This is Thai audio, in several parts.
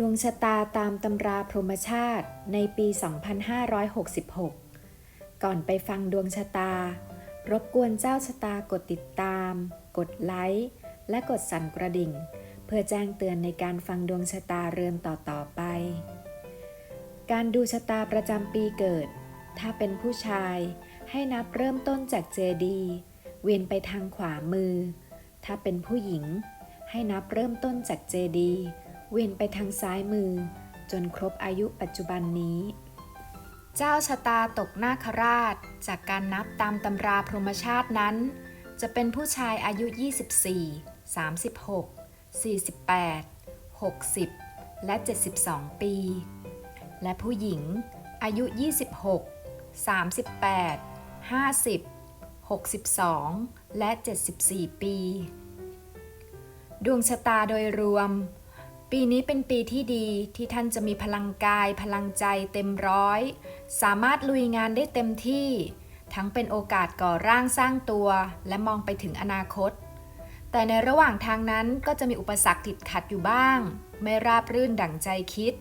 ดวงชะตาตามตำราพรหมชาติในปี 2566 ก่อนไปฟังดวงชะตา รบกวนเจ้าชะตากดติดตาม กดไลค์ และกดสั่นกระดิ่ง เพื่อแจ้งเตือนในการฟังดวงชะตาเรือนต่อ ๆ ไป การดูชะตาประจำปีเกิด ถ้าเป็นผู้ชายให้นับเริ่มต้นจากเจดีเวียนไปทางขวามือ ถ้าเป็นผู้หญิงให้นับเริ่มต้นจากเจดีย์ เวียนไปทางซ้ายมือ จนครบอายุปัจจุบันนี้ เจ้าชะตาตกนาคราช จากการนับตามตำราพรหมชาตินั้น จะเป็นผู้ชายอายุ 24 36 48 60 และ 72 ปี และผู้หญิงอายุ 26 38 50 62 และ 74 ปี ดวงชะตาโดยรวม ปีนี้เป็นปีที่ดีที่ท่านจะมีพลังกาย พลังใจเต็มร้อย สามารถลุยงานได้เต็มที่ ทั้งเป็นโอกาสก่อร่างสร้างตัว และมองไปถึงอนาคต แต่ในระหว่างทางนั้นก็จะมีอุปสรรคติดขัดอยู่บ้าง ไม่ราบรื่นดั่งใจคิด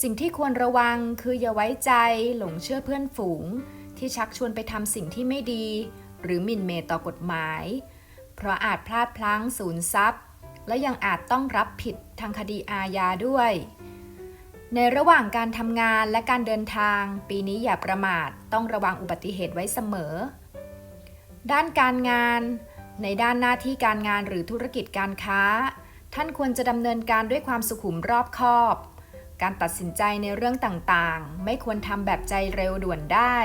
สิ่งที่ควรระวังคืออย่าไว้ใจ หลงเชื่อเพื่อนฝูง ที่ชักชวนไปทำสิ่งที่ไม่ดี หรือหมิ่นเมตต่อกฎหมาย เพราะอาจพลาดพลั้งสูญทรัพย์ และยังอาจต้องรับผิดทางคดีอาญาด้วย ในระหว่างการทำงานและการเดินทาง ปีนี้อย่าประมาทต้องระวังอุบัติเหตุไว้เสมอ ด้านการงาน ในด้านหน้าที่การงานหรือธุรกิจการค้า ท่านควรจะดำเนินการด้วยความสุขุมรอบคอบ การตัดสินใจในเรื่องต่างๆ ไม่ควรทำแบบใจเร็วด่วนได้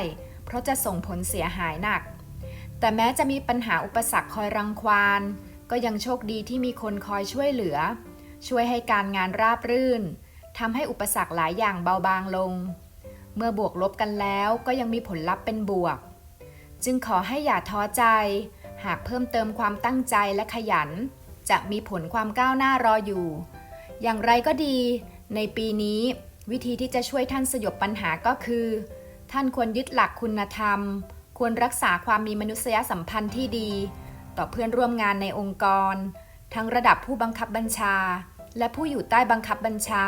เพราะจะส่งผลเสียหายหนัก แต่แม้จะมีปัญหาอุปสรรคคอยรังควาน ก็ยังโชคดีที่มีคนคอยช่วยเหลือ ช่วยให้การงานราบรื่นทำให้อุปสรรคหลายอย่างเบาบางลง เมื่อบวกลบกันแล้วก็ยังมีผลลัพธ์เป็นบวก จึงขอให้อย่าท้อใจ หากเพิ่มเติมความตั้งใจและขยัน จะมีผลความก้าวหน้ารออยู่ อย่างไรก็ดี ในปีนี้ วิธีที่จะช่วยท่านสยบปัญหาก็คือ ท่านควรยึดหลักคุณธรรม ควรรักษาความมีมนุษยสัมพันธ์ที่ดี ต่อเพื่อนร่วมงานในองค์กร ทั้งระดับผู้บังคับบัญชา และผู้อยู่ใต้บังคับบัญชา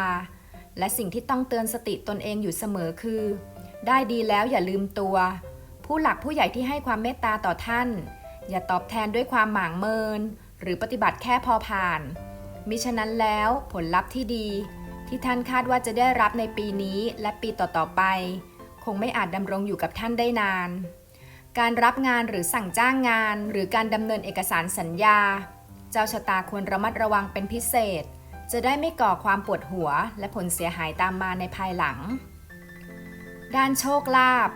และสิ่งที่ต้องเตือนสติตนเองอยู่เสมอคือ ได้ดีแล้วอย่าลืมตัว ผู้หลักผู้ใหญ่ที่ให้ความเมตตาต่อท่าน อย่าตอบแทนด้วยความหมางเมิน หรือปฏิบัติแค่พอผ่าน มิฉะนั้นแล้วผลลัพธ์ที่ดี ที่ท่านคาดว่าจะได้รับในปีนี้และปีต่อๆไป คงไม่อาจดำรงอยู่กับท่านได้นาน การรับงานหรือสั่งจ้างงาน หรือการดำเนินเอกสารสัญญา เจ้าชะตาควรระมัดระวังเป็นพิเศษ จะได้ไม่ก่อความปวดหัว และผลเสียหายตามมาในภายหลัง ด้านโชคลาภ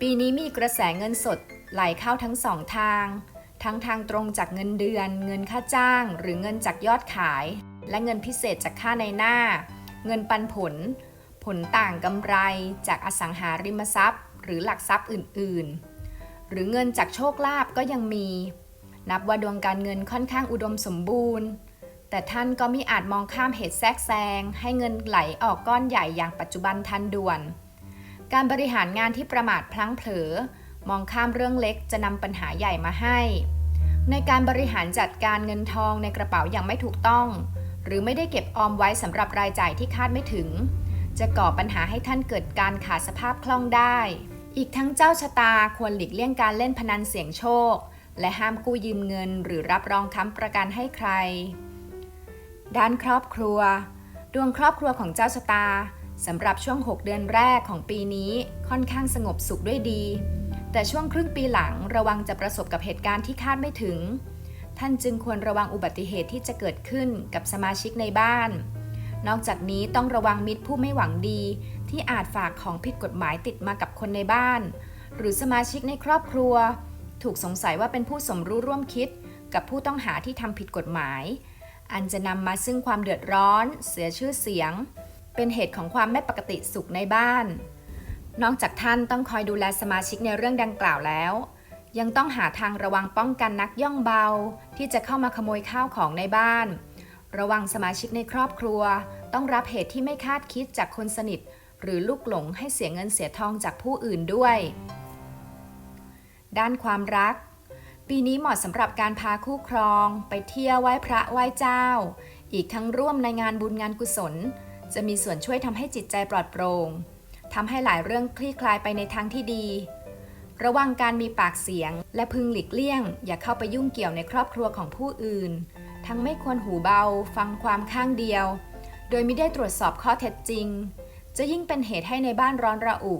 ปีนี้มีกระแสเงินสดไหลเข้าทั้งสองทาง ทั้งทางตรงจากเงินเดือน เงินค่าจ้าง หรือเงินจากยอดขาย และเงินพิเศษจากค่าในหน้า เงินปันผล ผลต่างกำไรจากอสังหาริมทรัพย์ หรือหลักทรัพย์อื่น ๆ หรือเงินจากโชคลาภก็ยังมี นับว่าดวงการเงินค่อนข้างอุดมสมบูรณ์ แต่ท่านก็มิอาจมองข้ามเหตุแทรกแซง ให้เงินไหลออกก้อนใหญ่อย่างปัจจุบันทันด่วน การบริหารงานที่ประมาทพลั้งเผลอ มองข้ามเรื่องเล็กจะนำปัญหาใหญ่มาให้ ในการบริหารจัดการเงินทองในกระเป๋าอย่างไม่ถูกต้อง หรือไม่ได้เก็บออมไว้สำหรับรายจ่ายที่คาดไม่ถึง จะก่อปัญหาให้ท่านเกิดการขาดสภาพคล่องได้ อีกทั้งเจ้าชะตาควรหลีกเลี่ยงการเล่นพนันเสี่ยงโชค และห้ามกู้ยืมเงิน หรือรับรองค้ำประกันให้ใคร ด้านครอบครัว ดวงครอบครัวของเจ้าชะตาสำหรับช่วง 6 เดือนแรกของปีนี้ค่อนข้างสงบสุขด้วยดี แต่ช่วงครึ่งปีหลังระวังจะประสบกับเหตุการณ์ที่คาดไม่ถึง ท่านจึงควรระวังอุบัติเหตุที่จะเกิดขึ้นกับสมาชิกในบ้าน นอกจากนี้ต้องระวังมิตรผู้ไม่หวังดี ที่อาจฝากของผิดกฎหมายติดมากับคนในบ้าน หรือสมาชิกในครอบครัว ถูกสงสัยว่าเป็นผู้สมรู้ร่วมคิด กับผู้ต้องหาที่ทำผิดกฎหมาย อันจะนำมาซึ่งความเดือดร้อน เสียชื่อเสียง เป็นเหตุของความไม่ปกติสุขในบ้าน นอกจากท่านต้องคอยดูแลสมาชิกในเรื่องดังกล่าวแล้วยังต้องหาทางระวังป้องกันนักย่องเบา ที่จะเข้ามาขโมยข้าวของในบ้าน ระวังสมาชิกในครอบครัว ต้องรับเหตุที่ไม่คาดคิดจากคนสนิท หรือลูกหลงให้เสียเงินเสียทองจากผู้อื่นด้วย ด้านความรัก ปีนี้เหมาะสำหรับการพาคู่ครอง ไปเที่ยวไหว้พระไหว้เจ้า อีกทั้งร่วมในงานบุญงานกุศล จะมีส่วนช่วยทำให้จิตใจปลอดโปร่งทำให้หลายเรื่องคลี่คลายไปในทางที่ดี ระวังการมีปากเสียง และพึงหลีกเลี่ยง อย่าเข้าไปยุ่งเกี่ยวในครอบครัวของผู้อื่น ทั้งไม่ควรหูเบาฟังความข้างเดียว โดยไม่ได้ตรวจสอบข้อเท็จจริง จะยิ่งเป็นเหตุให้ในบ้านร้อนระอุ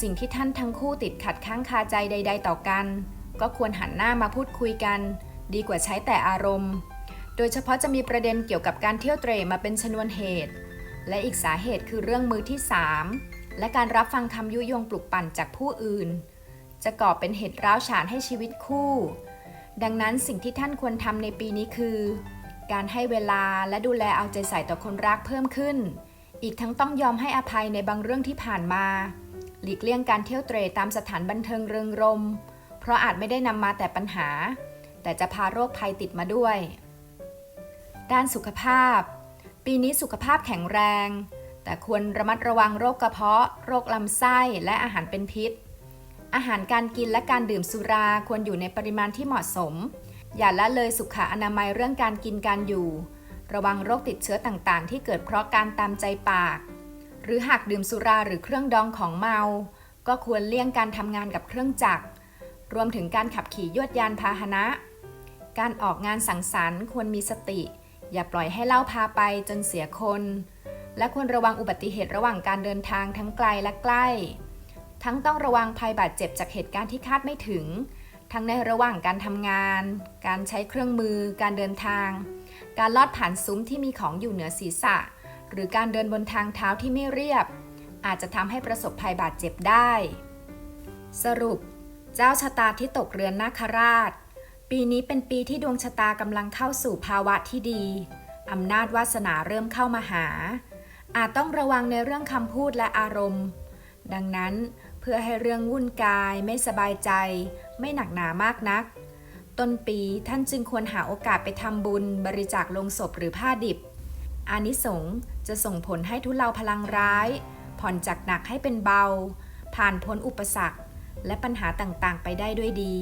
สิ่งที่ท่านทั้งคู่ติดขัดข้างคาใจใด ๆ ต่อกัน ก็ควรหันหน้ามาพูดคุยกัน ดีกว่าใช้แต่อารมณ์ โดยเฉพาะจะมีประเด็นเกี่ยวกับการเที่ยวเตรมาเป็นชนวนเหตุ และอีกสาเหตุคือเรื่องมือที่ 3 และการรับฟังคำยุยงปลุกปั่นจากผู้อื่น จะก่อเป็นเหตุร้าวฉานให้ชีวิตคู่ ดังนั้นสิ่งที่ท่านควรทำในปีนี้คือ การให้เวลาและดูแลเอาใจใส่ต่อคนรักเพิ่มขึ้น อีกทั้งต้องยอมให้อภัยในบางเรื่องที่ผ่านมา หลีกเลี่ยงการเที่ยวเตร่ตามสถานบันเทิงเริงรม เพราะอาจไม่ได้นำมาแต่ปัญหา แต่จะพาโรคภัยติดมาด้วย ด้านสุขภาพ ปีนี้สุขภาพแข็งแรง แต่ควรระมัดระวังโรคกระเพาะ โรคลำไส้และอาหารเป็นพิษ อาหารการกินและการดื่มสุราควรอยู่ในปริมาณที่เหมาะสม อย่าละเลยสุขอนามัยเรื่องการกินการอยู่ ระวังโรคติดเชื้อต่างๆ ที่เกิดเพราะการตามใจปาก หรือหากดื่มสุราหรือเครื่องดองของเมา ก็ควรเลี่ยงการทำงานกับเครื่องจักร รวมถึงการขับขี่ยวดยานพาหนะ การออกงานสังสรรค์ควรมีสติ อย่าปล่อยให้เหล่าพาไปจนเสียคน และควรระวังอุบัติเหตุระหว่างการเดินทางทั้งไกลและใกล้ ทั้งต้องระวังภัยบาดเจ็บจากเหตุการณ์ที่คาดไม่ถึง ทั้งในระหว่างการทำงาน การใช้เครื่องมือ การเดินทาง การลอดผ่านซุ้มที่มีของอยู่เหนือศีรษะ หรือการเดินบนทางเท้าที่ไม่เรียบ อาจจะทำให้ประสบภัยบาดเจ็บได้ สรุป เจ้าชะตาที่ตกเรือนนาคราช ปีนี้เป็นปีที่ดวงชะตากำลังเข้าสู่ภาวะที่ดีอำนาจวาสนาเริ่มเข้ามาหา อาจต้องระวังในเรื่องคำพูดและอารมณ์ ดังนั้น เพื่อให้เรื่องวุ่นกายไม่สบายใจ ไม่หนักหนามากนัก ต้นปีท่านจึงควรหาโอกาสไปทำบุญบริจาคลงศพหรือผ้าดิบ อานิสงส์จะส่งผลให้ทุเลาพลังร้าย ผ่อนจากหนักให้เป็นเบา ผ่านพ้นอุปสรรค และปัญหาต่างๆ ไปได้ด้วยดี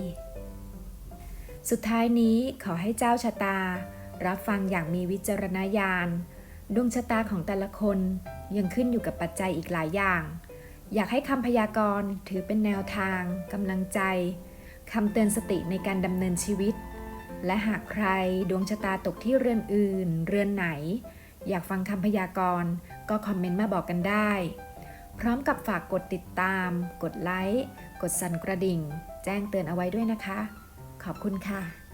สุดท้ายนี้ขอให้เจ้าชะตา รับฟังอย่างมีวิจารณญาณดวงชะตาของแต่ละคนยังขึ้นอยู่กับปัจจัยอีกหลายอย่าง อยากให้คำพยากรณ์ถือเป็นแนวทางกำลังใจคำเตือนสติในการดำเนินชีวิต และหากใครดวงชะตาตกที่เรือนอื่น เรือนไหน อยากฟังคำพยากรณ์ก็คอมเมนต์มาบอกกันได้ พร้อมกับฝากกดติดตาม กดไลค์ กดสั่นกระดิ่ง แจ้งเตือนเอาไว้ด้วยนะคะ ขอบคุณค่ะ